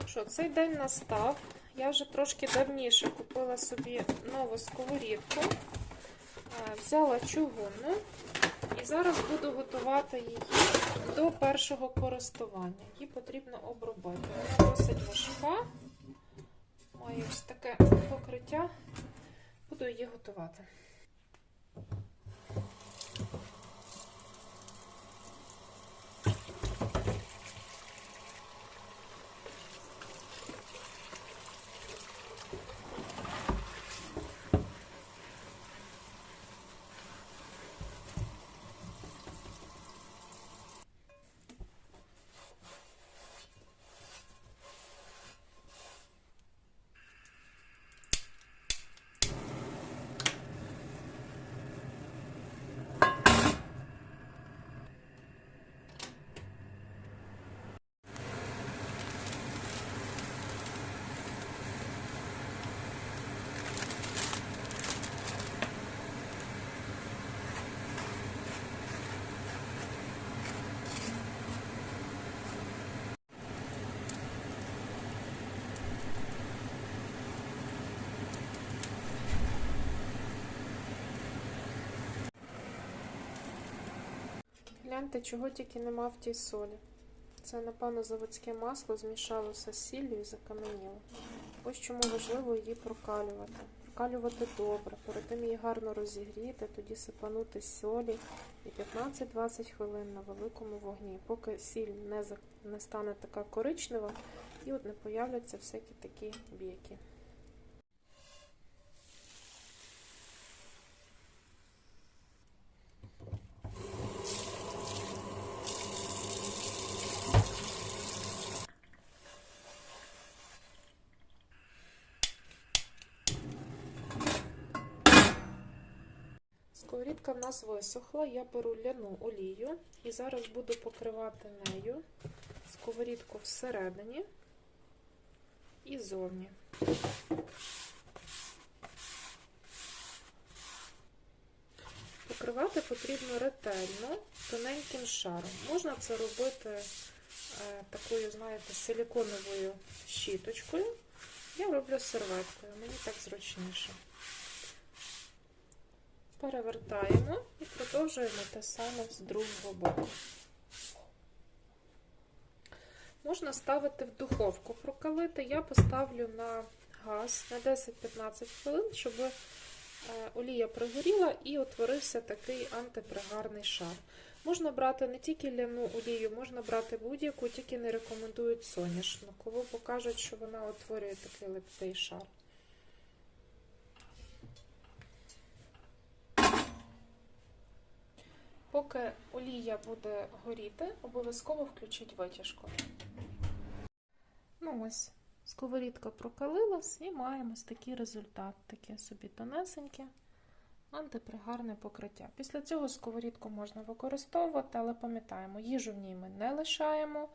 Ну що, цей день настав. Я вже трошки давніше купила собі нову сковорідку. Е, Взяла чугунну і зараз буду готувати її до першого користування. Її потрібно обробити. Вона досить важка. Має ось таке покриття. Буду її готувати. Гляньте, чого тільки нема в тій солі. Це, напевно, заводське масло змішалося з сіллю і закаменіло. Ось чому важливо її прокалювати. Прокалювати добре, перед тим її гарно розігріти, тоді сипанути солі і 15-20 хвилин на великому вогні, поки сіль не, не стане така коричнева і от не появляться всякі такі бійки. Сковорідка в нас висохла, я беру ляну олію і зараз буду покривати нею сковорідку всередині і зовні. Покривати потрібно ретельно, тоненьким шаром. Можна це робити е, такою, знаєте, силіконовою щіточкою. Я роблю серветкою, мені так зручніше. Перевертаємо і продовжуємо те саме з другого боку. Можна ставити в духовку прокалити. Я поставлю на газ на 10-15 хвилин, щоб е, олія пригоріла і утворився такий антипригарний шар. Можна брати не тільки ляну олію, можна брати будь-яку, тільки не рекомендують соняшникову, бо кажуть, що вона утворює такий липкий шар. Поки олія буде горіти, обов'язково включіть витяжку. Ну ось, сковорідка прокалилась і маємо ось такий результат. Таке собі тонесеньке, антипригарне покриття. Після цього сковорідку можна використовувати, але пам'ятаємо, їжу в ній ми не лишаємо.